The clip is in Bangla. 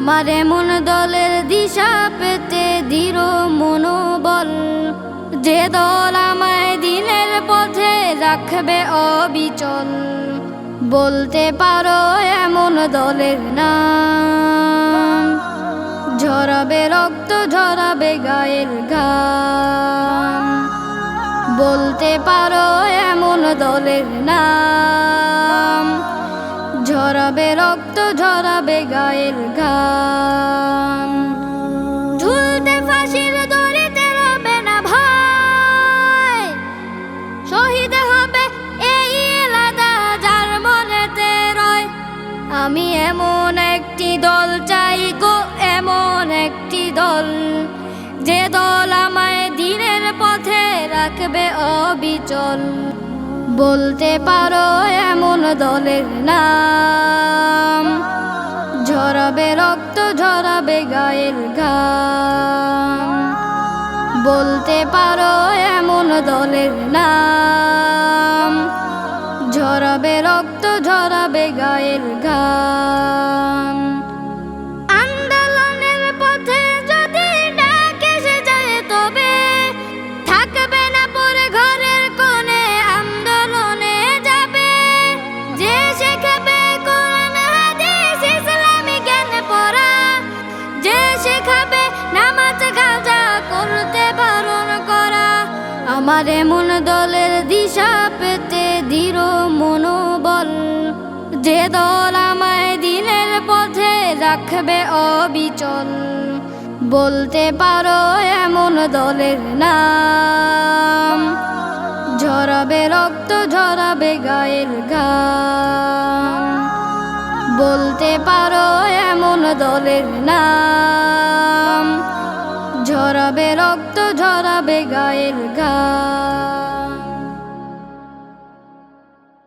আমার এমন দলের দিশা পেতে দৃঢ় মনোবল। যে দল আমায় দিনের পথে রাখবে অবিচল। বলতে পারো এমন দলের নাম। ঝরাবে রক্ত, ঝরাবে গায়ের ঘাম। বলতে পারো এমন দলের নাম। ঝরাবে রক্ত, ঝরাবে গায়ের ঘাম ঝুলতে ফাঁসির দড়িতে রবে না ভয় শহীদ হবে এই এলাদা যার মনেতে রয়। আমি এমন একটি দল চাই গো, এমন একটি দল। যে দল আমায় দিনের পথে রাখবে অবিচল। বলতে পারো এমন দলের নাম। ঝরাবে রক্ত, ঝরাবে গায়ের গান বলতে পারো এমন দলের নাম। ঝরাবে রক্ত, ঝরাবে গায়ের ঘাম। আমার এমন দলের দিশা পেতে দৃঢ় মনোবল। যে দল আমায় দিনের পথে রাখবে অবিচল। বলতে পারো এমন দলের নাম। ঝরাবে রক্ত, ঝরাবে গায়ের ঘাম। বলতে পারো এমন দলের নাম। i gaer ga